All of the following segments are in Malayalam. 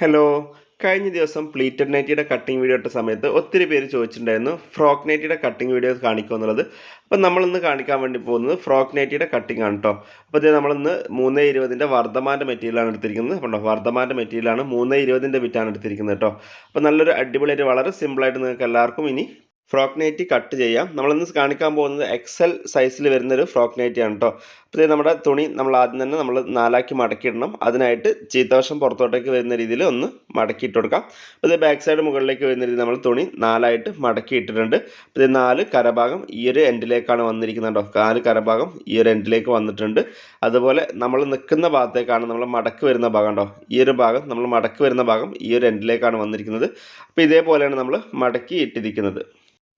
ഹലോ കഴിഞ്ഞ ദിവസം പ്ലീറ്റഡ് നൈറ്റിയുടെ കട്ടിങ് വീഡിയോ ഇട്ട സമയത്ത് ഒത്തിരി പേര് ചോദിച്ചിട്ടുണ്ടായിരുന്നു ഫ്രോക്ക് നൈറ്റിയുടെ കട്ടിങ് വീഡിയോ കാണിക്കുക എന്നുള്ളത്. അപ്പം നമ്മളിന്ന് കാണിക്കാൻ വേണ്ടി പോകുന്നത് ഫ്രോക്ക് നൈറ്റിയുടെ കട്ടിങ് ആണ് കേട്ടോ അപ്പോൾ ഇത് നമ്മളിന്ന് മൂന്ന് ഇരുപതിന്റെ വർദ്ധമാന്റെ മെറ്റീരിയലാണ് എടുത്തിരിക്കുന്നത്. അപ്പോൾ വർദ്ധമാന്റെ മെറ്റീരിയലാണ് മൂന്ന് ഇരുപതിന്റെ ബിറ്റാണ് എടുത്തിരിക്കുന്നത് കേട്ടോ അപ്പോൾ നല്ലൊരു അടിപൊളിയായിട്ട് വളരെ സിമ്പിളായിട്ട് നിങ്ങൾക്ക് എല്ലാവർക്കും ഇനി ഫ്രോക്ക് നൈറ്റി കട്ട് ചെയ്യാം. നമ്മളിന്ന് കാണിക്കാൻ പോകുന്നത് എക്സൽ സൈസിൽ വരുന്നൊരു ഫ്രോക്ക് നൈറ്റി ആണ് കേട്ടോ അപ്പോൾ നമ്മുടെ തുണി നമ്മൾ ആദ്യം തന്നെ നമ്മൾ നാലാക്കി മടക്കിയിടണം. അതിനായിട്ട് ചീത്തവശം പുറത്തോട്ടേക്ക് വരുന്ന രീതിയിൽ ഒന്ന് മടക്കിയിട്ട് കൊടുക്കാം. അപ്പോൾ ഇത് ബാക്ക് സൈഡ് മുകളിലേക്ക് വരുന്ന രീതിയിൽ നമ്മൾ തുണി നാലായിട്ട് മടക്കിയിട്ടിട്ടുണ്ട്. അപ്പോൾ ഇത് നാല് കരഭാഗം ഈ ഒരു എൻഡിലേക്കാണ് വന്നിരിക്കുന്നത് കേട്ടോ നാല് കരഭാഗം ഈ ഒരു എൻഡിലേക്ക് വന്നിട്ടുണ്ട്. അതുപോലെ നമ്മൾ നിൽക്കുന്ന ഭാഗത്തേക്കാണ് നമ്മൾ മടക്ക് വരുന്ന ഭാഗം കേട്ടോ ഈ ഒരു ഭാഗം നമ്മൾ മടക്ക് വരുന്ന ഭാഗം ഈ ഒരു എൻഡിലേക്കാണ് വന്നിരിക്കുന്നത്. അപ്പോൾ ഇതേപോലെയാണ് നമ്മൾ മടക്കി ഇട്ടിരിക്കുന്നത്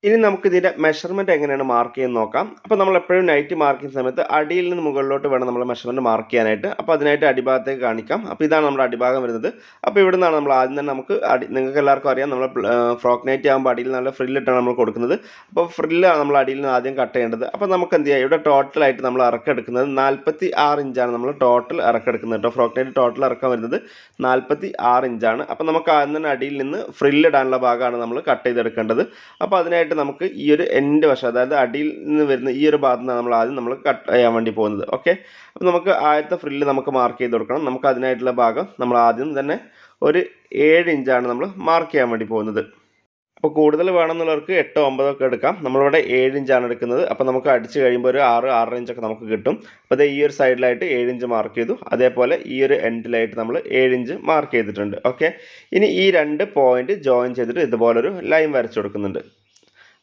ഇനി നമുക്ക് ഇതിന്റെ മെഷർമെന്റ് എങ്ങനെയാണ് മാർക്ക് ചെയ്യുന്നത് നോക്കാം. അപ്പോൾ നമ്മൾ എപ്പോഴും നൈറ്റ് മാർക്ക് ചെയ്യുന്ന സമയത്ത് അടിയിൽ നിന്ന് മുകളിലോട്ട് വേണം നമ്മൾ മെഷർമെന്റ് മാർക്ക് ചെയ്യാനായിട്ട്. അപ്പോൾ അതിനായിട്ട് അടിഭാഗത്തേക്ക് കാണിക്കാം. അപ്പോൾ ഇതാണ് നമ്മുടെ അടിഭാഗം വരുന്നത്. അപ്പോൾ ഇവിടെ നിന്നാണ് നമ്മൾ ആദ്യം തന്നെ നമുക്ക് അടി നിങ്ങൾക്ക് എല്ലാവർക്കും അറിയാം നമ്മൾ ഫ്രോക്ക് നൈറ്റ് ആകുമ്പോൾ അടിയിൽ നല്ല ഫ്രില്ലിട്ടാണ് നമ്മൾ കൊടുക്കുന്നത്. അപ്പോൾ ഫ്രില്ലാണ് നമ്മൾ അടിയിൽ നിന്ന് ആദ്യം കട്ട് ചെയ്യേണ്ടത്. അപ്പോൾ നമുക്ക് എന്ത് ചെയ്യാം? ഇവിടെ ടോട്ടലായിട്ട് നമ്മൾ ഇറക്കെടുക്കുന്നത് നാൽപ്പത്തി ആറ് ഇഞ്ചാണ് നമ്മൾ ടോട്ടൽ ഇറക്കെടുക്കുന്നത് കേട്ടോ. ഫ്രോക്ക് നൈറ്റ് ടോട്ടൽ ഇറക്കാൻ വരുന്നത് നാൽപ്പത്തി ആറ് ഇഞ്ചാണ് അപ്പോൾ നമുക്ക് ആദ്യം തന്നെ അടിയിൽ നിന്ന് ഫ്രില്ലിടാനുള്ള ഭാഗമാണ് നമ്മൾ കട്ട് ചെയ്തെടുക്കേണ്ടത്. അപ്പോൾ അതിനായിട്ട് ആയിട്ട് നമുക്ക് ഈ ഒരു എൻഡ് വശം അതായത് അടിയിൽ നിന്ന് വരുന്ന ഈ ഒരു ഭാഗത്ത് നിന്നാണ് നമ്മൾ ആദ്യം നമ്മൾ കട്ട് ചെയ്യാൻ വേണ്ടി പോകുന്നത്. ഓക്കെ അപ്പോൾ നമുക്ക് ആദ്യത്തെ ഫ്രില്ല് നമുക്ക് മാർക്ക് ചെയ്ത് കൊടുക്കണം. നമുക്ക് അതിനായിട്ടുള്ള ഭാഗം നമ്മൾ ആദ്യം തന്നെ ഒരു ഏഴ് ഇഞ്ചാണ് നമ്മൾ മാർക്ക് ചെയ്യാൻ വേണ്ടി പോകുന്നത്. അപ്പോൾ കൂടുതൽ വേണമെന്നുള്ളവർക്ക് എട്ടോ ഒമ്പതോ ഒക്കെ എടുക്കാം. നമ്മളിവിടെ ഏഴ് ഇഞ്ചാണ് എടുക്കുന്നത്. അപ്പോൾ നമുക്ക് അടിച്ച് കഴിയുമ്പോൾ ഒരു ആറ് ആറര ഇഞ്ചൊക്കെ നമുക്ക് കിട്ടും. അപ്പോൾ അത് ഈ ഒരു സൈഡിലായിട്ട് ഏഴ് ഇഞ്ച് മാർക്ക് ചെയ്തു. അതേപോലെ ഈ ഒരു എൻഡിലായിട്ട് നമ്മൾ ഏഴ് ഇഞ്ച് മാർക്ക് ചെയ്തിട്ടുണ്ട്. ഓക്കെ ഇനി ഈ രണ്ട് പോയിന്റ് ജോയിൻ ചെയ്തിട്ട് ഇതുപോലൊരു ലൈൻ വരച്ചു കൊടുക്കുന്നുണ്ട്.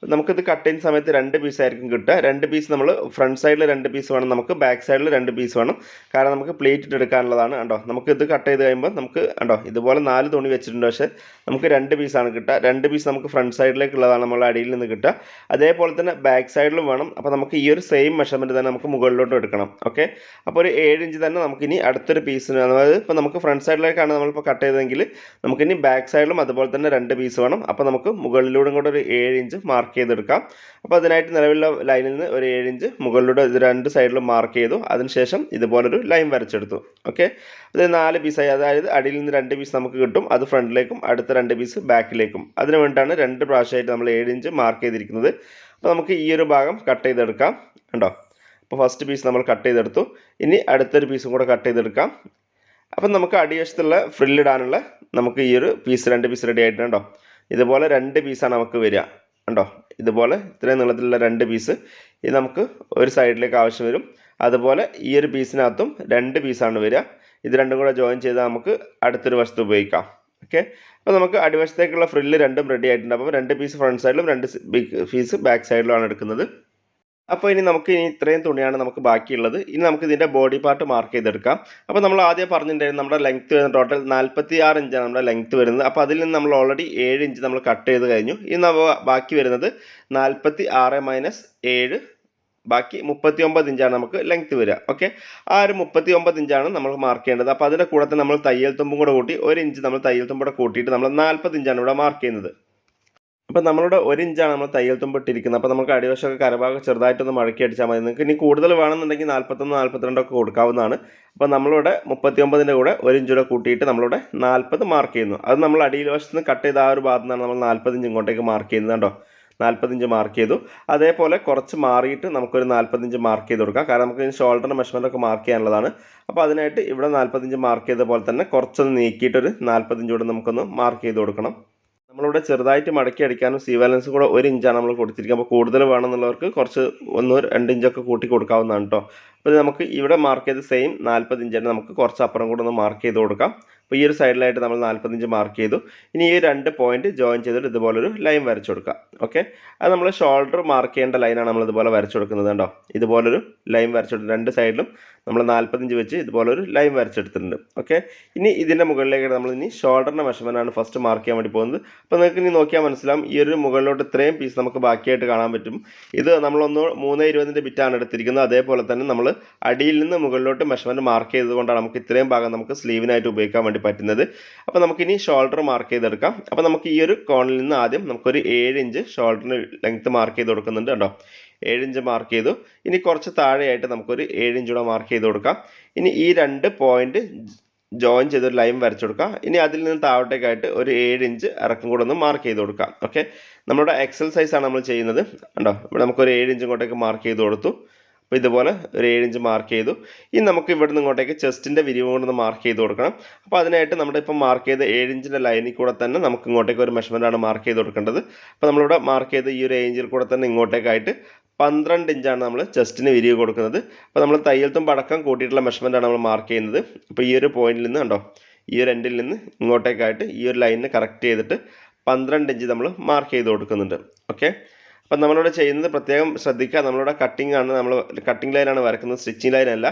നമുക്കിത് കട്ട് ചെയ്യുന്ന സമയത്ത് രണ്ട് പീസ് ആയിരിക്കും കിട്ടുക. രണ്ട് പീസ് നമ്മൾ ഫ്രണ്ട് സൈഡിൽ രണ്ട് പീസ് വേണം നമുക്ക് ബാക്ക് സൈഡിൽ രണ്ട് പീസ് വേണം. കാരണം നമുക്ക് പ്ലേറ്റ് ഇട്ട് എടുക്കാനുള്ളതാണ് കണ്ടോ. നമുക്ക് ഇത് കട്ട് ചെയ്ത് കഴിയുമ്പോൾ നമുക്ക് കണ്ടോ ഇതുപോലെ നാല് തുണി വെച്ചിട്ടുണ്ട്. പക്ഷേ നമുക്ക് രണ്ട് പീസാണ് കിട്ടുക. രണ്ട് പീസ് നമുക്ക് ഫ്രണ്ട് സൈഡിലേക്കുള്ളതാണ് നമ്മൾ അടിയിൽ നിന്ന് കിട്ടുക. അതേപോലെ തന്നെ ബാക്ക് സൈഡിലും വേണം. അപ്പോൾ നമുക്ക് ഈ ഒരു സെയിം മെഷർമെന്റ് തന്നെ നമുക്ക് മുകളിലോട്ട് എടുക്കണം. ഓക്കെ അപ്പോൾ ഒരു ഏഴ് ഇഞ്ച് തന്നെ നമുക്കിനി അടുത്തൊരു പീസിന് അതായത് ഇപ്പോൾ നമുക്ക് ഫ്രണ്ട് സൈഡിലേക്കാണ് നമ്മളിപ്പോൾ കട്ട് ചെയ്തതെങ്കിൽ നമുക്കിനി ബാക്ക് സൈഡിലും അതുപോലെ തന്നെ രണ്ട് പീസ് വേണം. അപ്പോൾ നമുക്ക് മുകളിലൂടെ കൂടെ ഒരു ഏഴ് ഇഞ്ച് മാർക്ക് മാർക്ക് ചെയ്തെടുക്കാം. അപ്പോൾ അതിനായിട്ട് നിലവിലുള്ള ലൈനിൽ നിന്ന് ഒരു ഏഴ് ഇഞ്ച് മുകളിലൂടെ ഇത് രണ്ട് സൈഡിലും മാർക്ക് ചെയ്തു. അതിനുശേഷം ഇതുപോലൊരു ലൈൻ വരച്ചെടുത്തു. ഓക്കെ അത് നാല് പീസായി അതായത് അടിയിൽ നിന്ന് രണ്ട് പീസ് നമുക്ക് കിട്ടും. അത് ഫ്രണ്ടിലേക്കും അടുത്ത രണ്ട് പീസ് ബാക്കിലേക്കും അതിനു വേണ്ടിയിട്ടാണ് രണ്ട് പ്രാവശ്യമായിട്ട് നമ്മൾ ഏഴ് ഇഞ്ച് മാർക്ക് ചെയ്തിരിക്കുന്നത്. അപ്പോൾ നമുക്ക് ഈ ഒരു ഭാഗം കട്ട് ചെയ്തെടുക്കാം. കണ്ടോ? അപ്പോൾ ഫസ്റ്റ് പീസ് നമ്മൾ കട്ട് ചെയ്തെടുത്തു. ഇനി അടുത്തൊരു പീസും കൂടെ കട്ട് ചെയ്തെടുക്കാം. അപ്പം നമുക്ക് അടിവശത്തുള്ള ഫ്രില്ലിടാനുള്ള നമുക്ക് ഈ ഒരു പീസ് രണ്ട് പീസ് റെഡി ആയിട്ടുണ്ടോ ഇതുപോലെ രണ്ട് പീസാണ് നമുക്ക് വരിക. കണ്ടോ? ഇതുപോലെ ഇത്രയും നീളത്തിലുള്ള രണ്ട് പീസ് ഇത് നമുക്ക് ഒരു സൈഡിലേക്ക് ആവശ്യം വരും. അതുപോലെ ഈ ഒരു പീസിനകത്തും രണ്ട് പീസാണ് വരിക. ഇത് രണ്ടും കൂടെ ജോയിൻ ചെയ്താൽ നമുക്ക് അടുത്തൊരു വശത്ത് ഉപയോഗിക്കാം. ഓക്കെ അപ്പോൾ നമുക്ക് അടിവശത്തേക്കുള്ള ഫ്രില്ല് രണ്ടും റെഡി ആയിട്ടുണ്ട്. അപ്പോൾ രണ്ട് പീസ് ഫ്രണ്ട് സൈഡിലും രണ്ട് പീസ് ബാക്ക് സൈഡിലുമാണ് എടുക്കുന്നത്. അപ്പോൾ ഇനി നമുക്ക് ഇനി ഇത്രയും തുണിയാണ് നമുക്ക് ബാക്കിയുള്ളത്. ഇനി നമുക്ക് ഇതിന്റെ ബോഡി പാർട്ട് മാർക്ക് ചെയ്തെടുക്കാം. അപ്പോൾ നമ്മൾ ആദ്യം പറഞ്ഞിട്ടുണ്ടായിരുന്നു നമ്മുടെ ലെങ്ത്ത് വരുന്ന ടോട്ടൽ നാൽപ്പത്തി ആറ് ഇഞ്ചാണ് നമ്മുടെ ലെങ്ത്ത് വരുന്നത്. അപ്പോൾ അതിൽ നിന്ന് നമ്മൾ ഓൾറെഡി ഏഴ് ഇഞ്ച് നമ്മൾ കട്ട് ചെയ്ത് കഴിഞ്ഞു. ഇനി നമ്മൾ ബാക്കി വരുന്നത് നാൽപ്പത്തി ആറ് മൈനസ് ഏഴ് ബാക്കി മുപ്പത്തി ഒമ്പത് ഇഞ്ചാണ് നമുക്ക് ലെങ്ത്ത് വരിക. ഓക്കെ ആ ഒരു മുപ്പത്തി ഒമ്പത് ഇഞ്ചാണ് നമ്മൾ മാർക്ക് ചെയ്യേണ്ടത്. അപ്പോൾ അതിന്റെ കൂടെ തന്നെ നമ്മൾ തയ്യൽ തുമ്പും കൂടെ കൂട്ടി ഒരു ഇഞ്ച് നമ്മൾ തയ്യൽ തുമ്പൂടെ കൂട്ടിയിട്ട് നമ്മൾ നാൽപ്പത് ഇഞ്ചാണ് ഇവിടെ മാർക്ക് ചെയ്യുന്നത്. അപ്പോൾ നമ്മളുടെ ഒരു ഇഞ്ചാണ് നമ്മൾ തയ്യൽ തുമ്പിട്ടിരിക്കുന്നത് അപ്പോൾ നമുക്ക് അടിവശമൊക്കെ കരഭാഗം ചെറുതായിട്ടൊന്ന് മടക്കി അടിച്ചാൽ മതി. നിങ്ങൾക്ക് ഇനി കൂടുതൽ വേണമെന്നുണ്ടെങ്കിൽ നാൽപ്പത്തൊന്ന് നാൽപ്പത്തിരണ്ടൊക്കെ കൊടുക്കാവുന്നതാണ്. അപ്പോൾ നമ്മളിവിടെ മുപ്പത്തി ഒമ്പതിന്റെ കൂടെ ഒരു ഇഞ്ചൂടെ കൂട്ടിയിട്ട് നമ്മളിവിടെ നാൽപ്പത് മാർക്ക് ചെയ്യുന്നു. അത് നമ്മൾ അടിയിൽ വശത്ത് നിന്ന് കട്ട് ചെയ്ത ആ ഒരു ഭാഗത്തു നിന്നാണ് നമ്മൾ നാൽപ്പത് ഇഞ്ച് ഇങ്ങോട്ടേക്ക് മാർക്ക് ചെയ്യുന്നത് കേട്ടോ നാൽപ്പത്തഞ്ച് മാർക്ക് ചെയ്തു. അതേപോലെ കുറച്ച് മാറിയിട്ട് നമുക്കൊരു നാൽപ്പത്തഞ്ച് മാർക്ക് ചെയ്ത് കൊടുക്കാം. കാരണം നമുക്ക് ഇനി ഷോൾഡറിന്റെ മെഷർമെന്റ് ഒക്കെ മാർക്ക് ചെയ്യാനുള്ളതാണ്. അപ്പോൾ അതിനായിട്ട് ഇവിടെ നാൽപ്പത്തഞ്ച് മാർക്ക് ചെയ്ത പോലെ തന്നെ കുറച്ചൊന്ന് നീക്കിയിട്ടൊരു നാൽപ്പത്തിഞ്ച് കൂടെ നമുക്കൊന്ന് മാർക്ക് ചെയ്ത് കൊടുക്കണം. നമ്മളിവിടെ ചെറുതായിട്ട് മടക്കി അടിക്കാനും സി ബാലൻസ് കൂടെ ഒരു ഇഞ്ചാണ് നമ്മൾ കൊടുത്തിരിക്കുക അപ്പോൾ കൂടുതൽ വേണമെന്നുള്ളവർക്ക് കുറച്ച് ഒന്ന് രണ്ട് ഇഞ്ചൊക്കെ കൂട്ടി കൊടുക്കാവുന്നതാണ് കേട്ടോ. അപ്പോൾ നമുക്ക് ഇവിടെ മാർക്ക് ചെയ്ത് സെയിം നാൽപ്പത് തന്നെ നമുക്ക് കുറച്ച് അപ്പുറം കൂടെ ഒന്ന് മാർക്ക് ചെയ്ത് കൊടുക്കാം. അപ്പോൾ ഈ ഒരു സൈഡിലായിട്ട് നമ്മൾ നാൽപ്പത്തഞ്ച് മാർക്ക് ചെയ്തു. ഇനി ഈ രണ്ട് പോയിന്റ് ജോയിൻ ചെയ്തിട്ട് ഇതുപോലൊരു ലൈൻ വരച്ചു കൊടുക്കാം. ഓക്കെ അത് നമ്മൾ ഷോൾഡർ മാർക്ക് ചെയ്യേണ്ട ലൈനാണ് നമ്മൾ ഇതുപോലെ വരച്ചു കൊടുക്കുന്നത് കേട്ടോ ഇതുപോലൊരു ലൈൻ വരച്ചു വരച്ചെടുത്ത് രണ്ട് സൈഡിലും നമ്മൾ നാൽപ്പത്തഞ്ച് വെച്ച് ഇതുപോലൊരു ലൈൻ വരച്ചെടുത്തിട്ടുണ്ട് ഓക്കെ ഇനി ഇതിന്റെ മുകളിലേക്ക് നമ്മൾ ഇനി ഷോൾഡറിന്റെ മെഷർമെന്റ് ആണ് ഫസ്റ്റ് മാർക്ക് ചെയ്യാൻ വേണ്ടി പോകുന്നത്. അപ്പോൾ നിങ്ങൾക്ക് ഇനി നോക്കിയാൽ മനസ്സിലാവും ഈ ഒരു മുകളിലോട്ട് ഇത്രയും പീസ് നമുക്ക് ബാക്കിയായിട്ട് കാണാൻ പറ്റും. ഇത് നമ്മളൊന്ന് മൂന്ന് ഇരുപതിന്റെ ബിറ്റാണ് എടുത്തിരിക്കുന്നത്. അതേപോലെ തന്നെ നമ്മൾ അടിയിൽ നിന്ന് മുകളിലോട്ട് മെഷർമെന്റ് മാർക്ക് ചെയ്തുകൊണ്ടാണ് നമുക്ക് ഇത്രയും ഭാഗം നമുക്ക് സ്ലീവിനായിട്ട് ഉപയോഗിക്കാൻ വേണ്ടി പറ്റുന്നത്. അപ്പോൾ നമുക്കിനി ഷോൾഡർ മാർക്ക് ചെയ്തെടുക്കാം. അപ്പോൾ നമുക്ക് ഈ ഒരു കോണിൽ നിന്ന് ആദ്യം നമുക്കൊരു ഏഴ് ഇഞ്ച് ഷോൾഡറിന് ലെങ്ത്ത് മാർക്ക് ചെയ്ത് കൊടുക്കുന്നുണ്ട് കേട്ടോ ഇഞ്ച് മാർക്ക് ചെയ്തു. ഇനി കുറച്ച് താഴെയായിട്ട് നമുക്കൊരു ഏഴ് ഇഞ്ച് കൂടെ മാർക്ക് ചെയ്ത് കൊടുക്കാം. ഇനി ഈ രണ്ട് പോയിന്റ് ജോയിൻ ചെയ്തൊരു ലൈൻ വരച്ചു കൊടുക്കാം. ഇനി അതിൽ നിന്ന് താഴോട്ടേക്കായിട്ട് ഒരു ഏഴ് ഇഞ്ച് ഇറക്കം കൂടെ ഒന്ന് മാർക്ക് ചെയ്ത് കൊടുക്കാം. ഓക്കെ നമ്മുടെ എക്സൽ സൈസാണ് നമ്മൾ ചെയ്യുന്നത്. കണ്ടോ? ഇവിടെ നമുക്കൊരു ഏഴ് ഇഞ്ച് ഇങ്ങോട്ടേക്ക് മാർക്ക് ചെയ്ത് കൊടുത്തു. അപ്പോൾ ഇതുപോലെ ഒരു ഏഴിഞ്ച് മാർക്ക് ചെയ്തു. ഇനി നമുക്ക് ഇവിടെ നിന്ന് ഇങ്ങോട്ടേക്ക് ചെസ്റ്റിന്റെ വിരിവ് കൊണ്ടൊന്ന് മാർക്ക് ചെയ്ത് കൊടുക്കണം. അപ്പോൾ അതിനായിട്ട് നമ്മുടെ ഇപ്പം മാർക്ക് ചെയ്ത ഏഴിഞ്ചിന്റെ ലൈനിൽ കൂടെ തന്നെ നമുക്ക് ഇങ്ങോട്ടേക്ക് ഒരു മെഷർമെന്റാണ് മാർക്ക് ചെയ്ത് കൊടുക്കേണ്ടത്. അപ്പോൾ നമ്മളിവിടെ മാർക്ക് ചെയ്ത ഈ ഒരു ഏഞ്ചിൽ കൂടെ തന്നെ ഇങ്ങോട്ടേക്കായിട്ട് പന്ത്രണ്ട് ഇഞ്ചാണ് നമ്മൾ ചെസ്റ്റിന് വിരിവ് കൊടുക്കുന്നത്. അപ്പോൾ നമ്മൾ തയ്യൽത്തും പടക്കം കൂട്ടിയിട്ടുള്ള മെഷർമെന്റാണ് നമ്മൾ മാർക്ക് ചെയ്യുന്നത്. അപ്പോൾ ഈ ഒരു പോയിന്റിൽ നിന്ന് കണ്ടോ ഈ ഒരു എൻഡിൽ നിന്ന് ഇങ്ങോട്ടേക്കായിട്ട് ഈ ഒരു ലൈനിന് കറക്റ്റ് ചെയ്തിട്ട് പന്ത്രണ്ട് ഇഞ്ച് നമ്മൾ മാർക്ക് ചെയ്ത് കൊടുക്കുന്നുണ്ട്. ഓക്കെ അപ്പം നമ്മളിവിടെ ചെയ്യുന്നത് പ്രത്യേകം ശ്രദ്ധിക്കുക. നമ്മളിവിടെ കട്ടിംഗ് ആണ്. നമ്മൾ കട്ടിംഗ് ലൈനാണ് വരക്കുന്നത്. സ്റ്റിച്ചിങ് ലൈൻ അല്ല.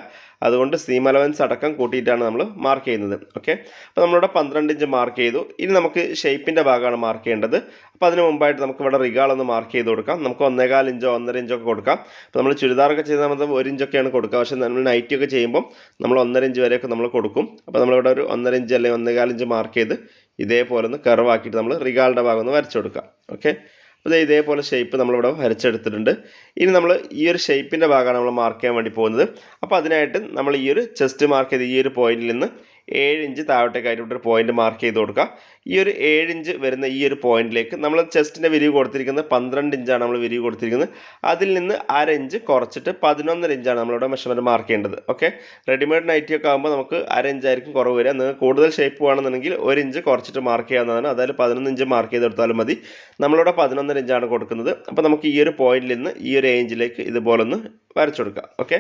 അതുകൊണ്ട് സീം അലവൻസ് അടക്കം കൂട്ടിയിട്ടാണ് നമ്മൾ മാർക്ക് ചെയ്യുന്നത്. ഓക്കെ അപ്പോൾ നമ്മളിവിടെ പന്ത്രണ്ട് ഇഞ്ച് മാർക്ക് ചെയ്തു. ഇനി നമുക്ക് ഷേപ്പിന്റെ ഭാഗമാണ് മാർക്ക് ചെയ്യേണ്ടത്. അപ്പോൾ അതിന് മുമ്പായിട്ട് നമുക്ക് ഇവിടെ റിഗാൾ ഒന്ന് മാർക്ക് ചെയ്ത് കൊടുക്കാം. നമുക്ക് ഒന്നേകാൽ ഇഞ്ചോ ഒന്നര ഇഞ്ചോ ഒക്കെ കൊടുക്കാം. അപ്പോൾ നമ്മൾ ചുരിദാറൊക്കെ ചെയ്താൽ നമ്മൾ ഒരു ഇഞ്ചൊക്കെയാണ് കൊടുക്കുക. പക്ഷേ നമ്മൾ നൈറ്റിയൊക്കെ ചെയ്യുമ്പോൾ നമ്മൾ ഒന്നര ഇഞ്ച് വരെയൊക്കെ നമ്മൾ കൊടുക്കും. അപ്പോൾ നമ്മളിവിടെ ഒരു ഒന്നര ഇഞ്ച് അല്ലെങ്കിൽ ഒന്നേകാൽ ഇഞ്ച് മാർക്ക് ചെയ്ത് ഇതേപോലെ ഒന്ന് കർവാക്കിയിട്ട് നമ്മൾ റിഗാളിന്റെ ഭാഗം ഒന്ന് വരച്ചു കൊടുക്കാം ഓക്കെ അപ്പോൾ ഇതേപോലെ ഷേപ്പ് നമ്മളിവിടെ വരച്ചെടുത്തിട്ടുണ്ട്. ഇനി നമ്മൾ ഈ ഒരു ഷേപ്പിന്റെ ഭാഗമാണ് നമ്മൾ മാർക്ക് ചെയ്യാൻ വേണ്ടി പോകുന്നത്. അപ്പോൾ അതിനായിട്ട് നമ്മൾ ഈ ഒരു ചെസ്റ്റ് മാർക്ക് ചെയ്ത് ഈ ഒരു പോയിന്റിൽ നിന്ന് ഏഴ് ഇഞ്ച് താഴോട്ടേക്കായിട്ട് ഒരു പോയിന്റ് മാർക്ക് ചെയ്ത് കൊടുക്കുക. ഈ ഒരു ഏഴ് ഇഞ്ച് വരുന്ന ഈ ഒരു പോയിന്റിലേക്ക് നമ്മൾ ചെസ്റ്റിന്റെ വിരിവ് കൊടുത്തിരിക്കുന്നത് പന്ത്രണ്ട് ഇഞ്ചാണ് നമ്മൾ വിരിവ് കൊടുത്തിരിക്കുന്നത്. അതിൽ നിന്ന് അര ഇഞ്ച് കുറച്ചിട്ട് പതിനൊന്നര ഇഞ്ചാണ് നമ്മളിവിടെ മെഷർമെന്റ് മാർക്ക് ചെയ്യേണ്ടത്. ഓക്കെ റെഡിമെയ്ഡ് നൈറ്റി ഒക്കെ ആകുമ്പോൾ നമുക്ക് അര ഇഞ്ചായിരിക്കും കുറവ് വരിക. നിങ്ങൾക്ക് കൂടുതൽ ഷേപ്പ് വേണമെന്നുണ്ടെങ്കിൽ ഒരു ഇഞ്ച് കുറച്ചിട്ട് മാർക്ക് ചെയ്യാവുന്നതാണ്. അതായത് പതിനൊന്ന് ഇഞ്ച് മാർക്ക് ചെയ്തെടുത്താലും മതി. നമ്മളിവിടെ പതിനൊന്നര ഇഞ്ചാണ് കൊടുക്കുന്നത്. അപ്പോൾ നമുക്ക് ഈ ഒരു പോയിന്റിൽ നിന്ന് ഈ ഒരു ഏഞ്ചിലേക്ക് ഇതുപോലൊന്ന് വരച്ചു കൊടുക്കാം ഓക്കെ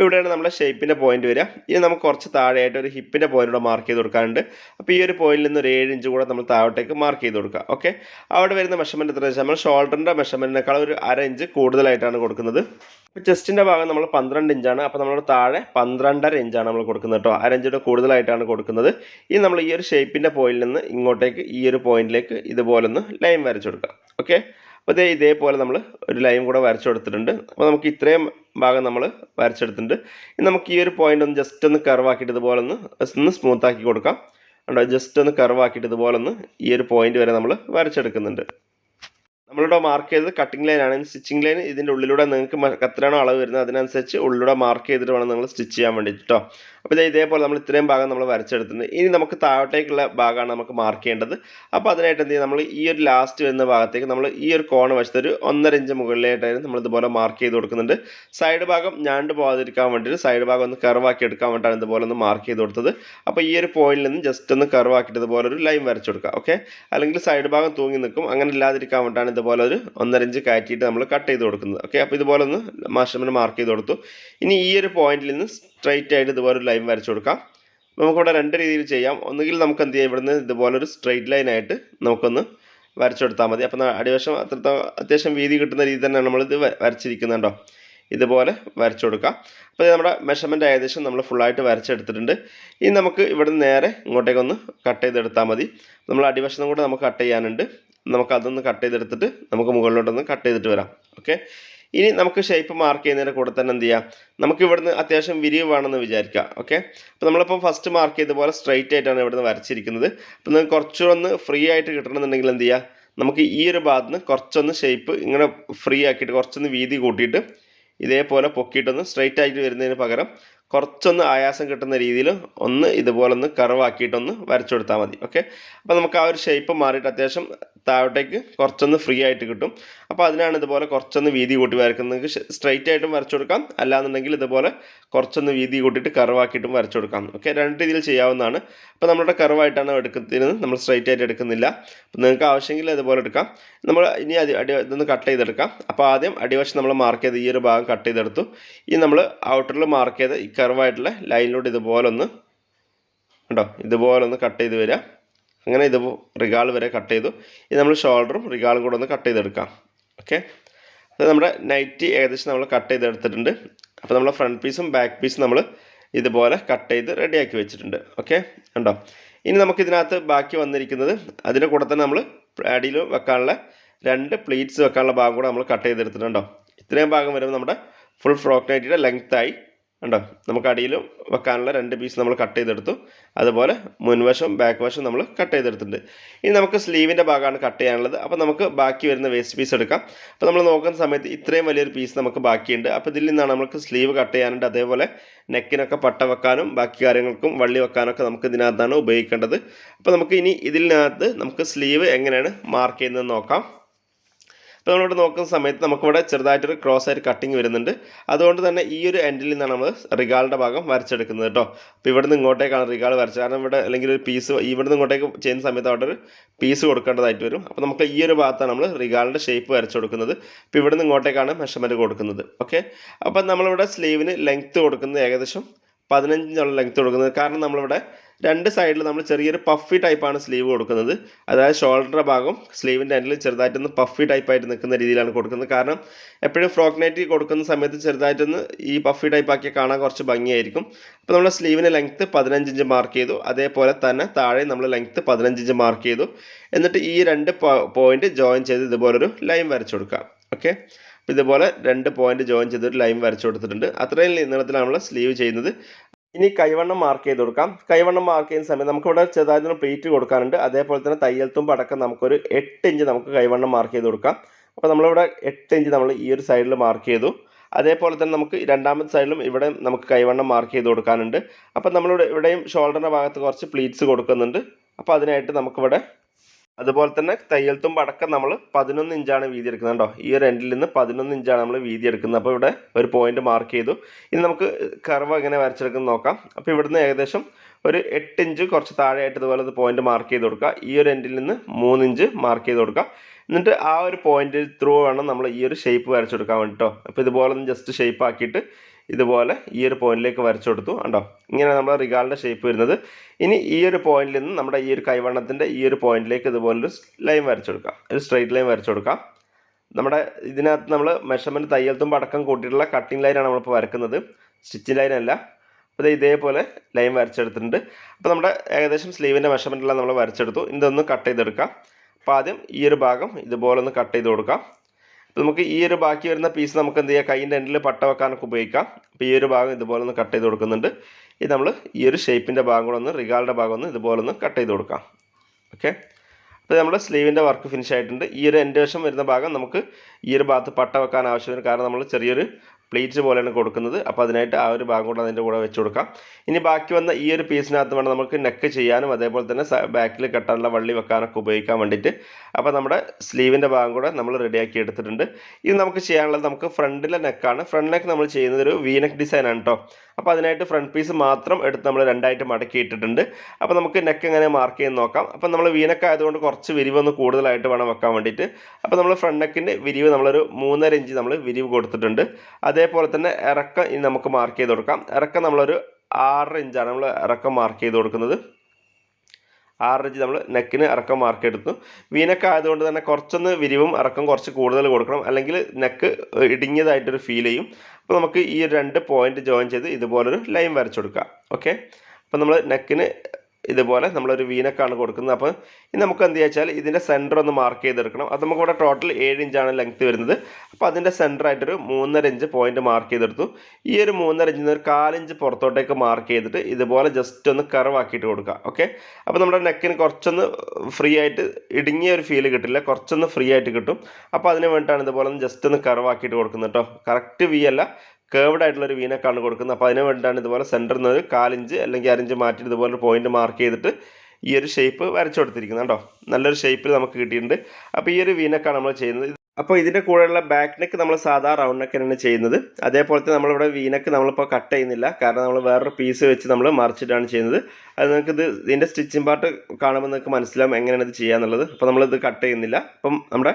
ഇവിടെയാണ് നമ്മുടെ ഷേപ്പിന്റെ പോയിന്റ് വരിക. ഇനി നമുക്ക് കുറച്ച് താഴെയായിട്ട് ഒരു ഹിപ്പിന്റെ പോയിന്റ് കൂടെ മാർക്ക് ചെയ്ത് കൊടുക്കാറുണ്ട് അപ്പോൾ ഈ ഒരു പോയിന്റിൽ നിന്ന് ഒരു ഏഴ് ഇഞ്ച് കൂടെ നമ്മൾ താഴോട്ടേക്ക് മാർക്ക് ചെയ്ത് കൊടുക്കുക. ഓക്കെ അവിടെ വരുന്ന മെഷർമെന്റ് എത്ര വെച്ചാൽ നമ്മൾ ഷോൾഡറിന്റെ മെഷർമെന്റിനേക്കാൾ ഒരു അര ഇഞ്ച് കൂടുതലായിട്ടാണ് കൊടുക്കുന്നത്. ഇപ്പോൾ ചെസ്റ്റിന്റെ ഭാഗം നമ്മൾ പന്ത്രണ്ട് ഇഞ്ചാണ് അപ്പോൾ നമ്മൾ താഴെ പന്ത്രണ്ടര ഇഞ്ചാണ് നമ്മൾ കൊടുക്കുന്നത് കേട്ടോ. അര ഇഞ്ചിന്റെ കൂടുതലായിട്ടാണ് കൊടുക്കുന്നത്. ഇനി നമ്മൾ ഈ ഒരു ഷേപ്പിന്റെ പോയിന്റിൽ നിന്ന് ഇങ്ങോട്ടേക്ക് ഈ ഒരു പോയിന്റിലേക്ക് ഇതുപോലൊന്ന് ലൈൻ വരച്ചു കൊടുക്കുക. ഓക്കെ അപ്പോൾ ഇതേ ഇതേപോലെ നമ്മൾ ഒരു ലൈൻ കൂടെ വരച്ചെടുത്തിട്ടുണ്ട് അപ്പോൾ നമുക്ക് ഇത്രയും ഭാഗം നമ്മൾ വരച്ചെടുത്തിട്ടുണ്ട് ഇനി നമുക്ക് ഈ ഒരു പോയിന്റ് ഒന്ന് ജസ്റ്റ് ഒന്ന് കർവാക്കിയിട്ട് ഇതുപോലെ ഒന്ന് ഒന്ന് സ്മൂത്ത് ആക്കി കൊടുക്കാം. കണ്ടോ? ജസ്റ്റ് ഒന്ന് കർവാക്കിയിട്ട് ഇതുപോലെ ഒന്ന് ഈ ഒരു പോയിന്റ് വരെ നമ്മൾ വരച്ചെടുക്കുന്നുണ്ട്. നമ്മളിവിടെ മാർക്ക് ചെയ്തത് കട്ടിംഗ് ലൈൻ ആണ്. സ്റ്റിച്ചിങ് ലൈൻ ഇതിന്റെ ഉള്ളിലൂടെ നിങ്ങൾക്ക് എത്രയാണോ അളവ് വരുന്നത് അതിനനുസരിച്ച് ഉള്ളിലൂടെ മാർക്ക് ചെയ്തിട്ട് വേണം നിങ്ങൾ സ്റ്റിച്ച് ചെയ്യാൻ വേണ്ടിയിട്ട് കേട്ടോ അപ്പോൾ ഇത് ഇതേപോലെ നമ്മൾ ഇത്രയും ഭാഗം നമ്മൾ വരച്ചെടുത്തിട്ടുണ്ട്. ഇനി നമുക്ക് താഴോട്ടേക്കുള്ള ഭാഗമാണ് നമുക്ക് മാർക്ക് ചെയ്യേണ്ടത്. അപ്പോൾ അതിനായിട്ട് എന്ത് ചെയ്യും? നമ്മൾ ഈ ഒരു ലാസ്റ്റ് വരുന്ന ഭാഗത്തേക്ക് നമ്മൾ ഈ ഒരു കോൺ വശത്ത് ഒരു ഒന്നര ഇഞ്ച് മുകളിലായിട്ടായിരുന്നു നമ്മൾ ഇതുപോലെ മാർക്ക് ചെയ്ത് കൊടുക്കുന്നുണ്ട്. സൈഡ് ഭാഗം ഞാണ്ട് പോകാതിരിക്കാൻ വേണ്ടിയിട്ട് സൈഡ് ഭാഗം ഒന്ന് കർവാക്കി എടുക്കാൻ വേണ്ടിയിട്ടാണ് ഇതുപോലെ ഒന്ന് മാർക്ക് ചെയ്ത് കൊടുത്തത്. അപ്പോൾ ഈ ഒരു പോയിന്റിൽ നിന്ന് ജസ്റ്റ് ഒന്ന് കർവാക്കിയിട്ട് ഇതുപോലെ ഒരു ലൈൻ വരച്ചു കൊടുക്കുക. ഓക്കെ അല്ലെങ്കിൽ സൈഡ് ഭാഗം തൂങ്ങി നിൽക്കും. അങ്ങനെ ഇല്ലാതിരിക്കാൻ വേണ്ടിയിട്ടാണ് ഇതുപോലെ ഒരു ഒന്നര ഇഞ്ച് കയറ്റിയിട്ട് നമ്മൾ കട്ട് ചെയ്ത് കൊടുക്കുന്നത്. ഓക്കെ അപ്പോൾ ഇതുപോലെ ഒന്ന് മാസ്റ്റർമെന്റ് മാർക്ക് ചെയ്ത് കൊടുത്തു. ഇനി ഈ ഒരു പോയിന്റിൽ നിന്ന് സ്ട്രൈറ്റ് ആയിട്ട് ഇതുപോലെ ഒരു ലൈൻ വരച്ചു കൊടുക്കാം. നമുക്കിവിടെ രണ്ട് രീതിയിൽ ചെയ്യാം. ഒന്നുകിൽ നമുക്ക് എന്ത് ചെയ്യാം? ഇവിടുന്ന് ഇതുപോലെ ഒരു സ്ട്രൈറ്റ് ലൈൻ ആയിട്ട് നമുക്കൊന്ന് വരച്ചെടുത്താൽ മതി. അപ്പം അടിവശം അത്രത്തോളം അത്യാവശ്യം വീതി കിട്ടുന്ന രീതി തന്നെയാണ് നമ്മളിത് വരച്ചിരിക്കുന്നുണ്ടോ ഇതുപോലെ വരച്ചു കൊടുക്കാം. അപ്പോൾ നമ്മുടെ മെഷർമെന്റ് ഏകദേശം നമ്മൾ ഫുള്ളായിട്ട് വരച്ചെടുത്തിട്ടുണ്ട്. ഇനി നമുക്ക് ഇവിടെ നേരെ ഇങ്ങോട്ടേക്കൊന്ന് കട്ട് ചെയ്തെടുത്താൽ മതി. നമ്മൾ അടിവശം കൂടെ നമുക്ക് കട്ട് ചെയ്യാനുണ്ട്. നമുക്ക് അതൊന്ന് കട്ട് ചെയ്തെടുത്തിട്ട് നമുക്ക് മുകളിലോട്ടൊന്ന് കട്ട് ചെയ്തിട്ട് വരാം. ഓക്കെ ഇനി നമുക്ക് ഷേപ്പ് മാർക്ക് ചെയ്യുന്നതിന്റെ കൂടെ തന്നെ എന്ത് ചെയ്യാം? നമുക്ക് ഇവിടുന്ന് അത്യാവശ്യം വിരിവ് വേണമെന്ന് വിചാരിക്കുക. ഓക്കെ അപ്പോൾ നമ്മളിപ്പോൾ ഫസ്റ്റ് മാർക്ക് ചെയ്ത പോലെ സ്ട്രൈറ്റ് ആയിട്ടാണ് ഇവിടുന്ന് വരച്ചിരിക്കുന്നത്. അപ്പോൾ നിങ്ങൾക്ക് കുറച്ചൊന്ന് ഫ്രീ ആയിട്ട് കിട്ടണമെന്നുണ്ടെങ്കിൽ എന്ത് ചെയ്യുക നമുക്ക് ഈ ഒരു ഭാഗത്ത് കുറച്ചൊന്ന് ഷേപ്പ് ഇങ്ങനെ ഫ്രീ ആക്കിയിട്ട് കുറച്ചൊന്ന് വീതി കൂട്ടിയിട്ട് ഇതേപോലെ പൊക്കിയിട്ടൊന്ന് സ്ട്രൈറ്റ് ആയിട്ട് വരുന്നതിന് പകരം കുറച്ചൊന്ന് ആയാസം കിട്ടുന്ന രീതിയിൽ ഒന്ന് ഇതുപോലെ ഒന്ന് കർവാക്കിയിട്ടൊന്ന് വരച്ചു കൊടുത്താൽ മതി. ഓക്കെ അപ്പോൾ നമുക്ക് ആ ഒരു ഷേപ്പ് മാറിയിട്ട് അത്യാവശ്യം താഴോട്ടേക്ക് കുറച്ചൊന്ന് ഫ്രീ ആയിട്ട് കിട്ടും. അപ്പോൾ അതിനാണ് ഇതുപോലെ കുറച്ചൊന്ന് വീതി കൂട്ടി വരക്കുന്നത് സ്ട്രൈറ്റ് ആയിട്ടും വരച്ചു കൊടുക്കാം. അല്ലാന്നുണ്ടെങ്കിൽ ഇതുപോലെ കുറച്ചൊന്ന് വീതി കൂട്ടിയിട്ട് കർവാക്കിയിട്ടും വരച്ചു കൊടുക്കാം. ഓക്കെ രണ്ട് രീതിയിൽ ചെയ്യാവുന്നതാണ്. അപ്പോൾ നമ്മുടെ കർവായിട്ടാണ് എടുക്കുന്നത് നമ്മൾ സ്ട്രൈറ്റ് ആയിട്ട് എടുക്കുന്നില്ല. അപ്പോൾ നിങ്ങൾക്ക് ആവശ്യമെങ്കിൽ ഇതുപോലെ എടുക്കാം. നമ്മൾ ഇനി അടി അടി ഇതൊന്ന് കട്ട് ചെയ്തെടുക്കാം. അപ്പോൾ ആദ്യം അടിവശം നമ്മൾ മാർക്ക് ചെയ്ത് ഈ ഒരു ഭാഗം കട്ട് ചെയ്തെടുത്തു. ഇനി നമ്മൾ ഔട്ടറിൽ മാർക്ക് ചെയ്ത് ഈ കർവായിട്ടുള്ള ലൈനിലൂടെ ഇതുപോലെ ഒന്ന് കണ്ടോ? ഇതുപോലെ ഒന്ന് കട്ട് ചെയ്ത് വരിക അങ്ങനെ ഇത് റിഗാൾ വരെ കട്ട് ചെയ്തു. ഇത് നമ്മൾ ഷോൾഡറും റിഗാളും കൂടെ ഒന്ന് കട്ട് ചെയ്തെടുക്കാം. ഓക്കെ അത് നമ്മുടെ നൈറ്റി ഏകദേശം നമ്മൾ കട്ട് ചെയ്തെടുത്തിട്ടുണ്ട്. അപ്പോൾ നമ്മൾ ഫ്രണ്ട് പീസും ബാക്ക് പീസും നമ്മൾ ഇതുപോലെ കട്ട് ചെയ്ത് റെഡിയാക്കി വെച്ചിട്ടുണ്ട്. ഓക്കെ കണ്ടോ? ഇനി നമുക്ക് ഇതിനകത്ത് ബാക്കി വന്നിരിക്കുന്നത് അതിന്റെ കൂടെ തന്നെ നമ്മൾ അടിയിൽ വെക്കാനുള്ള രണ്ട് പ്ലീറ്റ്സ് വെക്കാനുള്ള ഭാഗം കൂടെ നമ്മൾ കട്ട് ചെയ്തെടുത്തിട്ടുണ്ടോ ഇത്രയും ഭാഗം വരുമ്പോൾ നമ്മുടെ ഫുൾ ഫ്രോക്ക് നൈറ്റിയുടെ ലെങ്ത്തായി കണ്ടോ? നമുക്ക് അടിയിലും വെക്കാനുള്ള രണ്ട് പീസ് നമ്മൾ കട്ട് ചെയ്തെടുത്തു. അതുപോലെ മുൻവശം ബാക്ക് വശം നമ്മൾ കട്ട് ചെയ്തെടുത്തിട്ടുണ്ട്. ഇനി നമുക്ക് സ്ലീവിന്റെ ഭാഗമാണ് കട്ട് ചെയ്യാനുള്ളത്. അപ്പോൾ നമുക്ക് ബാക്കി വരുന്ന വേസ്റ്റ് പീസ് എടുക്കാം. അപ്പോൾ നമ്മൾ നോക്കുന്ന സമയത്ത് ഇത്രയും വലിയൊരു പീസ് നമുക്ക് ബാക്കിയുണ്ട്. അപ്പോൾ ഇതിൽ നിന്നാണ് നമുക്ക് സ്ലീവ് കട്ട് ചെയ്യാനുണ്ട്. അതേപോലെ നെക്കിനൊക്കെ പട്ട വെക്കാനും ബാക്കി കാര്യങ്ങൾക്കും വള്ളി വെക്കാനൊക്കെ നമുക്ക് ഇതിനകത്താണ് ഉപയോഗിക്കേണ്ടത്. അപ്പോൾ നമുക്ക് ഇനി ഇതിനകത്ത് നമുക്ക് സ്ലീവ് എങ്ങനെയാണ് മാർക്ക് ചെയ്യുന്നത് നോക്കാം. അപ്പോൾ നമ്മളിവിടെ നോക്കുന്ന സമയത്ത് നമുക്കിവിടെ ചെറുതായിട്ടൊരു ക്രോസ് ആയിട്ട് കട്ടിങ് വരുന്നുണ്ട്. അതുകൊണ്ട് തന്നെ ഈ ഒരു എൻഡിൽ നിന്നാണ് നമ്മൾ റിഗാളിന്റെ ഭാഗം വരച്ചെടുക്കുന്നത് കേട്ടോ അപ്പോൾ ഇവിടുന്ന് ഇങ്ങോട്ടേക്കാണ് റിഗാൾ വരച്ചത്. കാരണം ഇവിടെ അല്ലെങ്കിൽ ഒരു പീസ് ഇവിടുന്ന് ഇങ്ങോട്ടേക്ക് ചെയ്യുന്ന സമയത്ത് അവിടെ ഒരു പീസ് കൊടുക്കേണ്ടതായിട്ട് വരും. അപ്പോൾ നമുക്ക് ഈ ഒരു ഭാഗത്താണ് നമ്മൾ റിഗാളിന്റെ ഷേപ്പ് വരച്ചു കൊടുക്കുന്നത് അപ്പോൾ ഇവിടുന്ന് ഇങ്ങോട്ടേക്കാണ് മെഷർമെന്റ് കൊടുക്കുന്നത്. ഓക്കെ അപ്പം നമ്മളിവിടെ സ്ലീവിന് ലെങ്ത്ത് കൊടുക്കുന്നത് ഏകദേശം പതിനഞ്ചിനുള്ള ലെങ്ത്ത് കൊടുക്കുന്നത്. കാരണം നമ്മളിവിടെ രണ്ട് സൈഡിൽ നമ്മൾ ചെറിയൊരു പഫി ടൈപ്പാണ് സ്ലീവ് കൊടുക്കുന്നത്. അതായത് ഷോൾഡർ ഭാഗം സ്ലീവിന്റെ എൻഡിൽ ചെറുതായിട്ടൊന്ന് പഫി ടൈപ്പായിട്ട് നിൽക്കുന്ന രീതിയിലാണ് കൊടുക്കുന്നത്. കാരണം എപ്പോഴും ഫ്രോക്ക് നൈറ്റ് കൊടുക്കുന്ന സമയത്ത് ചെറുതായിട്ടൊന്ന് ഈ പഫി ടൈപ്പ് ആക്കിയാൽ കാണാൻ കുറച്ച് ഭംഗിയായിരിക്കും. അപ്പോൾ നമ്മൾ സ്ലീവിന് ലെങ്ത്ത് പതിനഞ്ച് ഇഞ്ച് മാർക്ക് ചെയ്തു. അതേപോലെ തന്നെ താഴെ നമ്മൾ ലെങ്ത്ത് പതിനഞ്ച് ഇഞ്ച് മാർക്ക് ചെയ്തു. എന്നിട്ട് ഈ രണ്ട് പോയിന്റ് ജോയിൻ ചെയ്ത് ഇതുപോലൊരു ലൈൻ വരച്ചു കൊടുക്കാം ഓക്കെ ഇതുപോലെ രണ്ട് പോയിന്റ് ജോയിൻ ചെയ്തൊരു ലൈൻ വരച്ചു കൊടുത്തിട്ടുണ്ട്. അത്രയും നീളത്തിലാണ് നമ്മൾ സ്ലീവ് ചെയ്യുന്നത്. ഇനി കൈവണ്ണം മാർക്ക് ചെയ്ത് കൊടുക്കാം. കൈവണ്ണം മാർക്ക് ചെയ്യുന്ന സമയത്ത് നമുക്കിവിടെ ചെറുതായിട്ട് പ്ലേറ്റ് കൊടുക്കാനുണ്ട്. അതേപോലെ തന്നെ തയ്യൽ തുമ്പ് അടക്കം നമുക്കൊരു എട്ട് ഇഞ്ച് നമുക്ക് കൈവണ്ണം മാർക്ക് ചെയ്ത് കൊടുക്കാം. അപ്പോൾ നമ്മളിവിടെ എട്ട് ഇഞ്ച് നമ്മൾ ഈ ഒരു സൈഡിൽ മാർക്ക് ചെയ്തു. അതേപോലെ തന്നെ നമുക്ക് രണ്ടാമത്തെ സൈഡിലും ഇവിടെ നമുക്ക് കൈവണ്ണം മാർക്ക് ചെയ്ത് കൊടുക്കാനുണ്ട്. അപ്പോൾ നമ്മളിവിടെ ഇവിടെയും ഷോൾഡറിന്റെ ഭാഗത്ത് കുറച്ച് പ്ലീറ്റ്സ് കൊടുക്കുന്നുണ്ട്. അപ്പോൾ അതിനായിട്ട് നമുക്കിവിടെ അതുപോലെ തന്നെ തയ്യൽ തുമ്പ് അടക്കം നമ്മൾ പതിനൊന്ന് ഇഞ്ചാണ് വീതി എടുക്കുന്നത് കേട്ടോ ഈ ഒരു എൻഡിൽ നിന്ന് പതിനൊന്ന് ഇഞ്ചാണ് നമ്മൾ വീതി എടുക്കുന്നത്. അപ്പോൾ ഇവിടെ ഒരു പോയിന്റ് മാർക്ക് ചെയ്തു. ഇനി നമുക്ക് കർവ് എങ്ങനെ വരച്ചെടുക്കുന്നത് നോക്കാം. അപ്പോൾ ഇവിടുന്ന് ഏകദേശം ഒരു എട്ട് ഇഞ്ച് കുറച്ച് താഴെയായിട്ട് ഇതുപോലെ ഒരു പോയിന്റ് മാർക്ക് ചെയ്ത് കൊടുക്കുക. ഈ ഒരു എൻഡിൽ നിന്ന് മൂന്ന് ഇഞ്ച് മാർക്ക് ചെയ്ത് കൊടുക്കുക. എന്നിട്ട് ആ ഒരു പോയിന്റ് ത്രൂ വേണം നമ്മൾ ഈ ഒരു ഷേപ്പ് വരച്ചെടുക്കാൻ വേണ്ടിട്ടോ. അപ്പോൾ ഇതുപോലെ ഒന്ന് ജസ്റ്റ് ഷേപ്പ് ആക്കിയിട്ട് ഇതുപോലെ ഈ ഒരു പോയിന്റിലേക്ക് വരച്ചു കൊടുത്തു. കണ്ടോ? ഇങ്ങനെ നമ്മൾ റിഗാളിന്റെ ഷേപ്പ് വരുന്നത്. ഇനി ഈ ഒരു പോയിന്റിൽ നിന്ന് നമ്മുടെ ഈ ഒരു കൈവണ്ണത്തിന്റെ ഈ ഒരു പോയിന്റിലേക്ക് ഇതുപോലൊരു ലൈൻ വരച്ചു കൊടുക്കാം. ഒരു സ്ട്രെയിറ്റ് ലൈൻ വരച്ചു കൊടുക്കാം. നമ്മുടെ ഇതിനകത്ത് നമ്മൾ മെഷർമെന്റ് തയ്യൽ തുമ്പ് അടക്കം കൂട്ടിയിട്ടുള്ള കട്ടിങ് ലൈനാണ് നമ്മളിപ്പോൾ വരക്കുന്നത്. സ്റ്റിച്ചിങ് ലൈൻ അല്ല. അപ്പോൾ ഇതേപോലെ ലൈൻ വരച്ചെടുത്തിട്ടുണ്ട്. അപ്പോൾ നമ്മുടെ ഏകദേശം സ്ലീവിന്റെ മെഷർമെന്റെല്ലാം നമ്മൾ വരച്ചെടുത്തു. ഇതൊന്ന് കട്ട് ചെയ്തെടുക്കാം. അപ്പോൾ ആദ്യം ഈ ഒരു ഭാഗം ഇതുപോലെ ഒന്ന് കട്ട് ചെയ്ത് കൊടുക്കാം. നമുക്ക് ഈ ഒരു ബാക്കി വരുന്ന പീസ് നമുക്ക് എന്ത് ചെയ്യാം? കൈയിന്റെ എൻഡിൽ പട്ട വെക്കാനൊക്കെ ഉപയോഗിക്കാം. അപ്പോൾ ഈ ഒരു ഭാഗം ഇതുപോലെ ഒന്ന് കട്ട് ചെയ്ത് കൊടുക്കുന്നുണ്ട്. ഇത് നമ്മൾ ഈ ഒരു ഷേപ്പിന്റെ ഭാഗം കൂടെ ഒന്ന് റിഗാളുടെ ഭാഗം ഒന്ന് ഇതുപോലെ ഒന്ന് കട്ട് ചെയ്ത് കൊടുക്കാം. ഓക്കെ അപ്പോൾ നമ്മുടെ സ്ലീവിന്റെ വർക്ക് ഫിനിഷ് ആയിട്ടുണ്ട്. ഈ ഒരു എന്റെ വശം വരുന്ന ഭാഗം നമുക്ക് ഈ ഒരു ഭാഗത്ത് പട്ട വെക്കാൻ ആവശ്യമില്ല കാരണം നമ്മൾ ചെറിയൊരു പ്ലേറ്റ് പോലെയാണ് കൊടുക്കുന്നത്. അപ്പോൾ അതിനായിട്ട് ആ ഒരു ഭാഗം കൂടെ അതിന്റെ കൂടെ വെച്ച് കൊടുക്കാം. ഇനി ബാക്കി വന്ന ഈ ഒരു പീസിനകത്ത് വേണം നമുക്ക് നെക്ക് ചെയ്യാനും അതേപോലെ തന്നെ ബാക്കിൽ കെട്ടാനുള്ള വള്ളി വെക്കാനൊക്കെ ഉപയോഗിക്കാൻ വേണ്ടിയിട്ട്. അപ്പോൾ നമ്മുടെ സ്ലീവിന്റെ ഭാഗം കൂടെ നമ്മൾ റെഡിയാക്കി എടുത്തിട്ടുണ്ട്. ഇത് നമുക്ക് ചെയ്യാനുള്ളത് നമുക്ക് ഫ്രണ്ടിലെ നെക്കാണ് ഫ്രണ്ട് നെക്ക് നമ്മൾ ചെയ്യുന്നത് ഒരു വീനെക്ക് ഡിസൈൻ ആണ് കേട്ടോ അപ്പോൾ അതിനായിട്ട് ഫ്രണ്ട് പീസ് മാത്രം എടുത്ത് നമ്മൾ രണ്ടായിട്ട് മടക്കി ഇട്ടിട്ടുണ്ട്. അപ്പോൾ നമുക്ക് നെക്ക് എങ്ങനെ മാർക്ക് ചെയ്യാൻ നോക്കാം. അപ്പോൾ നമ്മൾ വീനക്ക് ആയതുകൊണ്ട് കുറച്ച് വിരിവൊന്ന് കൂടുതലായിട്ട് വേണം വെക്കാൻ വേണ്ടിയിട്ട്. അപ്പോൾ നമ്മൾ ഫ്രണ്ട് നെക്കിന്റെ വിരിവ് നമ്മളൊരു മൂന്നര ഇഞ്ച് നമ്മൾ വിരിവ് കൊടുത്തിട്ടുണ്ട്. അതേപോലെ തന്നെ ഇറക്കം നമുക്ക് മാർക്ക് ചെയ്ത് കൊടുക്കാം. ഇറക്കം നമ്മളൊരു ആറര ഇഞ്ചാണ് നമ്മൾ ഇറക്കം മാർക്ക് ചെയ്ത് കൊടുക്കുന്നത്. ആറര ഇഞ്ച് നമ്മൾ നെക്കിന് ഇറക്കം മാർക്ക് എടുത്തു. വീനക്ക് ആയതുകൊണ്ട് തന്നെ കുറച്ചൊന്ന് വിരിവും ഇറക്കം കുറച്ച് കൂടുതൽ കൊടുക്കണം. അല്ലെങ്കിൽ നെക്ക് ഇടുങ്ങിയതായിട്ടൊരു ഫീൽ ചെയ്യും. അപ്പോൾ നമുക്ക് ഈ രണ്ട് പോയിന്റ് ജോയിൻ ചെയ്ത് ഇതുപോലൊരു ലൈൻ വരച്ചു കൊടുക്കാം. ഓക്കെ അപ്പോൾ നമ്മൾ നെക്കിന് ഇതുപോലെ നമ്മളൊരു വീനക്കാണ് കൊടുക്കുന്നത്. അപ്പോൾ ഇനി നമുക്ക് എന്ത് വെച്ചാൽ ഇതിന്റെ സെന്റർ ഒന്ന് മാർക്ക് ചെയ്തെടുക്കണം. അത് നമുക്കിവിടെ ടോട്ടൽ ഏഴ് ഇഞ്ചാണ് ലെങ്ത്ത് വരുന്നത്. അപ്പോൾ അതിന്റെ സെന്ററായിട്ടൊരു മൂന്നര ഇഞ്ച് പോയിന്റ് മാർക്ക് ചെയ്തെടുത്തു. ഈ ഒരു മൂന്നര ഇഞ്ചിൽ നിന്ന് ഒരു കാലിഞ്ച് പുറത്തോട്ടേക്ക് മാർക്ക് ചെയ്തിട്ട് ഇതുപോലെ ജസ്റ്റ് ഒന്ന് കറവാക്കിയിട്ട് കൊടുക്കുക. ഓക്കെ അപ്പോൾ നമ്മുടെ നെക്കിന് കുറച്ചൊന്ന് ഫ്രീ ആയിട്ട് ഇടുങ്ങിയ ഒരു ഫീൽ കിട്ടില്ല. കുറച്ചൊന്ന് ഫ്രീ ആയിട്ട് കിട്ടും. അപ്പോൾ അതിന് വേണ്ടിയിട്ടാണ് ഇതുപോലെ ഒന്ന് ജസ്റ്റ് ഒന്ന് കറവാക്കിയിട്ട് കൊടുക്കുന്നത് കേട്ടോ കറക്റ്റ് വി അല്ല. കേർവ്ഡ് ആയിട്ടുള്ള ഒരു വീനക്കാണ് കൊടുക്കുന്നത്. അപ്പോൾ അതിന് വേണ്ടിയിട്ടാണ് ഇതുപോലെ സെന്ററിൽ നിന്ന് ഒരു കാലിഞ്ച് അല്ലെങ്കിൽ അരഞ്ച് മാറ്റി ഇതുപോലെ പോയിന്റ് മാർക്ക് ചെയ്തിട്ട് ഈ ഒരു ഷേപ്പ് വരച്ചു കൊടുത്തിരിക്കുന്നത് കേട്ടോ. നല്ലൊരു ഷേപ്പിൽ നമുക്ക് കിട്ടിയിട്ടുണ്ട്. അപ്പോൾ ഈ ഒരു വീനക്കാണ് നമ്മൾ ചെയ്യുന്നത്. അപ്പോൾ ഇതിന്റെ കൂടെയുള്ള ബാക്ക് നെക്ക് നമ്മൾ സാധാ റൗണ്ട് നെക്ക് തന്നെയാണ് ചെയ്യുന്നത്. അതേപോലെ തന്നെ നമ്മളിവിടെ വീനക്ക് നമ്മളിപ്പോൾ കട്ട് ചെയ്യുന്നില്ല. കാരണം നമ്മൾ വേറൊരു പീസ് വെച്ച് നമ്മൾ മറിച്ചിട്ടാണ് ചെയ്യുന്നത്. അത് നിങ്ങൾക്ക് ഇത് ഇതിന്റെ സ്റ്റിച്ചിങ് പാർട്ട് കാണുമ്പോൾ നിങ്ങൾക്ക് മനസ്സിലാവും എങ്ങനെയാണ് ഇത് ചെയ്യാന്നുള്ളത്. അപ്പോൾ നമ്മളിത് കട്ട് ചെയ്യുന്നില്ല. അപ്പം നമ്മുടെ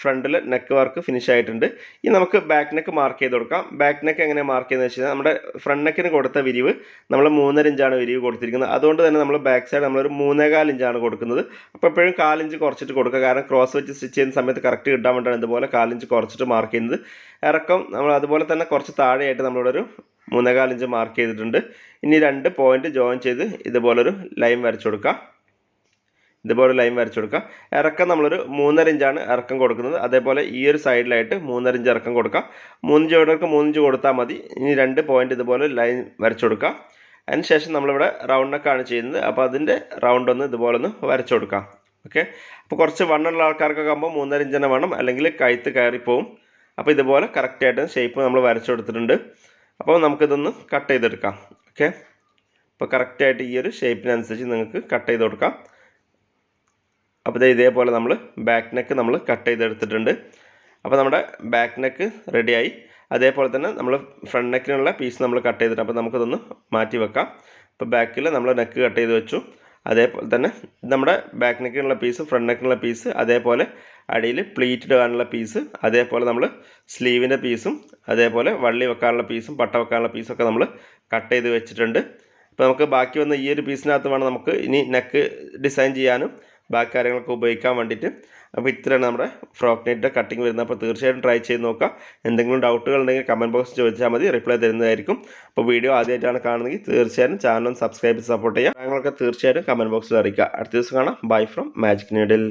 ഫ്രണ്ടിൽ നെക്ക് വർക്ക് ഫിനിഷ് ആയിട്ടുണ്ട്. ഇനി നമുക്ക് ബാക്ക് നെക്ക് മാർക്ക് ചെയ്ത് കൊടുക്കാം. ബാക്ക് നെക്ക് എങ്ങനെ മാർക്ക് ചെയ്യുന്നത് വെച്ച് കഴിഞ്ഞാൽ നമ്മുടെ ഫ്രണ്ട് നെക്കിന് കൊടുത്ത വിരിവ് നമ്മൾ മൂന്നര ഇഞ്ചാണ് വിരിവ് കൊടുത്തിരിക്കുന്നത്. അതുകൊണ്ട് തന്നെ നമ്മൾ ബാക്ക് സൈഡ് നമ്മളൊരു മൂന്നേകാൽ ഇഞ്ചാണ് കൊടുക്കുന്നത്. അപ്പോൾ എപ്പോഴും കാലിഞ്ച് കുറച്ചിട്ട് കൊടുക്കുക. കാരണം ക്രോസ് വെച്ച് സ്റ്റിച്ച് ചെയ്യുന്ന സമയത്ത് കറക്റ്റ് കിട്ടാൻ വേണ്ടിയാണ് ഇതുപോലെ കാലിഞ്ച് കുറച്ചിട്ട് മാർക്ക് ചെയ്യുന്നത്. ഇറക്കം നമ്മൾ അതുപോലെ തന്നെ കുറച്ച് താഴെയായിട്ട് നമ്മളിവിടെ ഒരു മൂന്നേകാൽ ഇഞ്ച് മാർക്ക് ചെയ്തിട്ടുണ്ട്. ഇനി രണ്ട് പോയിന്റ് ജോയിൻ ചെയ്ത് ഇതുപോലൊരു ലൈൻ വരച്ചു കൊടുക്കുക ഇതുപോലെ ലൈൻ വരച്ചു കൊടുക്കുക ഇറക്കം നമ്മളൊരു മൂന്നര ഇഞ്ചാണ് ഇറക്കം കൊടുക്കുന്നത്. അതേപോലെ ഈ ഒരു സൈഡിലായിട്ട് മൂന്നര ഇഞ്ച് ഇറക്കം കൊടുക്കുക മൂന്നിഞ്ച് വേണ്ടവർക്ക് മൂന്നിഞ്ച് കൊടുത്താൽ മതി. ഇനി രണ്ട് പോയിന്റ് ഇതുപോലെ ലൈൻ വരച്ചു കൊടുക്കുക അതിനുശേഷം നമ്മളിവിടെ റൗണ്ട് ആണ് ചെയ്യുന്നത്. അപ്പോൾ അതിന്റെ റൗണ്ട് ഒന്ന് ഇതുപോലെ ഒന്ന് വരച്ചു കൊടുക്കാം. ഓക്കെ അപ്പോൾ കുറച്ച് വണ്ണുള്ള ആൾക്കാർക്കൊക്കെ ആകുമ്പോൾ മൂന്നര ഇഞ്ചിനെ വേണം. അല്ലെങ്കിൽ കഴുത്ത് കയറിപ്പോവും. അപ്പോൾ ഇതുപോലെ കറക്റ്റായിട്ട് ഷേപ്പ് നമ്മൾ വരച്ചു കൊടുത്തിട്ടുണ്ട്. അപ്പോൾ നമുക്കിതൊന്ന് കട്ട് ചെയ്തെടുക്കാം. ഓക്കെ അപ്പോൾ കറക്റ്റായിട്ട് ഈ ഒരു ഷേപ്പിനനുസരിച്ച് നിങ്ങൾക്ക് കട്ട് ചെയ്ത് കൊടുക്കാം. അപ്പോൾ ഇതേപോലെ നമ്മൾ ബാക്ക് നെക്ക് നമ്മൾ കട്ട് ചെയ്തെടുത്തിട്ടുണ്ട്. അപ്പോൾ നമ്മുടെ ബാക്ക് നെക്ക് റെഡിയായി അതേപോലെ തന്നെ നമ്മൾ ഫ്രണ്ട് നെക്കിനുള്ള പീസ് നമ്മൾ കട്ട് ചെയ്തിട്ട് അപ്പോൾ നമുക്കതൊന്ന് മാറ്റി വെക്കാം. അപ്പോൾ ബാക്കിൽ നമ്മൾ നെക്ക് കട്ട് ചെയ്ത് വെച്ചു. അതേപോലെ തന്നെ നമ്മുടെ ബാക്ക് നെക്കിനുള്ള പീസ് ഫ്രണ്ട് നെക്കിനുള്ള പീസ് അതേപോലെ അടിയിൽ പ്ലീറ്റ് ഇടാനുള്ള പീസ് അതേപോലെ നമ്മൾ സ്ലീവിന്റെ പീസും അതേപോലെ വള്ളി വെക്കാനുള്ള പീസും പട്ട വെക്കാനുള്ള പീസൊക്കെ നമ്മൾ കട്ട് ചെയ്ത് വെച്ചിട്ടുണ്ട്. അപ്പോൾ നമുക്ക് ബാക്കി വന്ന ഈ ഒരു പീസിനകത്ത് വേണം നമുക്ക് ഇനി നെക്ക് ഡിസൈൻ ചെയ്യാനും. ബാക്കി കാര്യങ്ങളൊക്കെ ഉപയോഗിക്കാൻ വേണ്ടിയിട്ട്. അപ്പോൾ ഇത്രയാണ് നമ്മുടെ ഫ്രോക്ക് നെറ്റിന്റെ കട്ടിങ് വരുന്നത്. അപ്പോൾ തീർച്ചയായിട്ടും ട്രൈ ചെയ്ത് നോക്കുക. എന്തെങ്കിലും ഡൗട്ടുകൾ ഉണ്ടെങ്കിൽ കമന്റ് ബോക്സിൽ ചോദിച്ചാൽ മതി. റിപ്ലൈ തരുന്നതായിരിക്കും. അപ്പോൾ വീഡിയോ ആദ്യമായിട്ടാണ് കാണുന്നതെങ്കിൽ തീർച്ചയായും ചാനലും സബ്സ്ക്രൈബ് സപ്പോർട്ട് ചെയ്യുക. ഞങ്ങളൊക്കെ തീർച്ചയായിട്ടും കമന്റ് ബോക്സിൽ അറിയിക്കുക. അടുത്ത ദിവസം കാണാം. Bye from magic needle